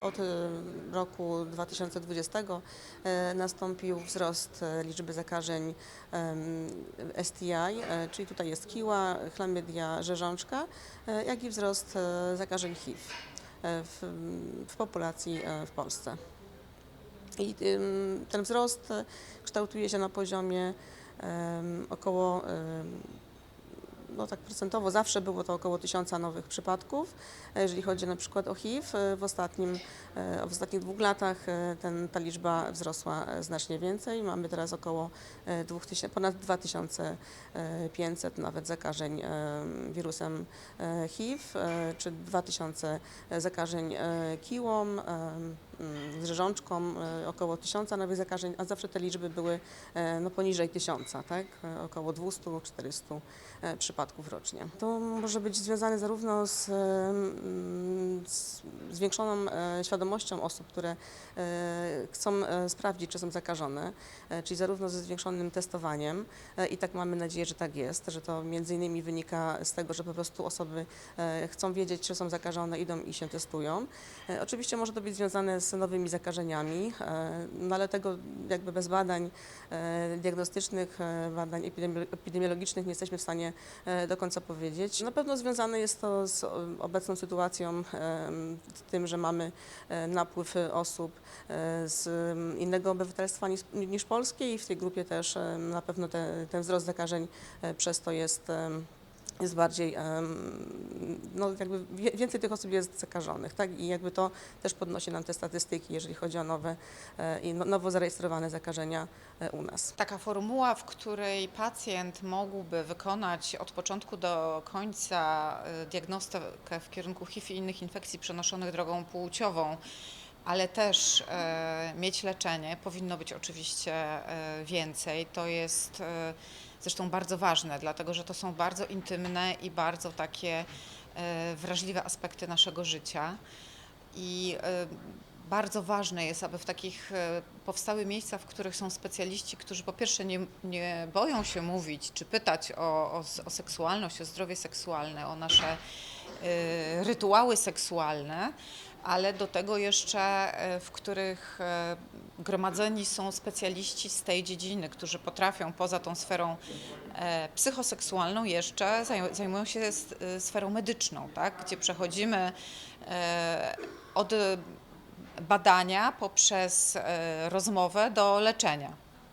Od e, roku 2020 e, nastąpił wzrost e, liczby zakażeń STI, czyli tutaj jest kiła, chlamydia, rzeżączka, jak i wzrost zakażeń HIV w, w populacji w Polsce. I ten wzrost kształtuje się na poziomie około no tak procentowo zawsze było to około tysiąca nowych przypadków. E, Jeżeli chodzi na przykład o HIV, e, w, ostatnim, e, w ostatnich dwóch latach ten, ta liczba wzrosła znacznie więcej. Mamy teraz około e, 2000, ponad 2500 nawet zakażeń wirusem HIV, czy 2000 zakażeń kiłą, mm, z rzeżączką, e, około 1000 nowych zakażeń, a zawsze te liczby były no, poniżej 1000, tak? Około 200-400 e, rocznie. To może być związane zarówno z, z zwiększoną e, świadomością osób, które e, chcą e, sprawdzić, czy są zakażone, czyli zarówno ze zwiększonym testowaniem i tak mamy nadzieję, że tak jest, że to między innymi wynika z tego, że po prostu osoby chcą wiedzieć, czy są zakażone, idą i się testują. Oczywiście może to być związane z nowymi zakażeniami, no ale tego jakby bez badań diagnostycznych, badań epidemi- epidemiologicznych nie jesteśmy w stanie do końca powiedzieć. Na pewno związane jest to z obecną sytuacją, tym, że mamy e, napływ e, osób e, z innego obywatelstwa niż, niż polskie i w tej grupie też na pewno te, ten wzrost zakażeń przez to jest jest bardziej, no jakby więcej tych osób jest zakażonych, tak? I jakby to też podnosi nam te statystyki, jeżeli chodzi o nowe e, i no- nowo zarejestrowane zakażenia e, u nas. Taka formuła, w której pacjent mógłby wykonać od początku do końca y, diagnostykę w kierunku HIV i innych infekcji przenoszonych drogą płciową, ale też e, mieć leczenie, powinno być oczywiście e, więcej. To jest e, zresztą bardzo ważne, dlatego że to są bardzo intymne i bardzo takie e, wrażliwe aspekty naszego życia. I e, bardzo ważne jest, aby w takich e, powstały miejsca, w których są specjaliści, którzy po pierwsze nie, nie boją się mówić czy pytać o, o, o seksualność, o zdrowie seksualne, o nasze rytuały seksualne, ale do tego jeszcze, e, w których e, gromadzeni są specjaliści z tej dziedziny, którzy potrafią poza tą sferą e, psychoseksualną jeszcze zaj- zajmują się sferą medyczną, tak? gdzie przechodzimy e, od badania poprzez e, rozmowę do leczenia.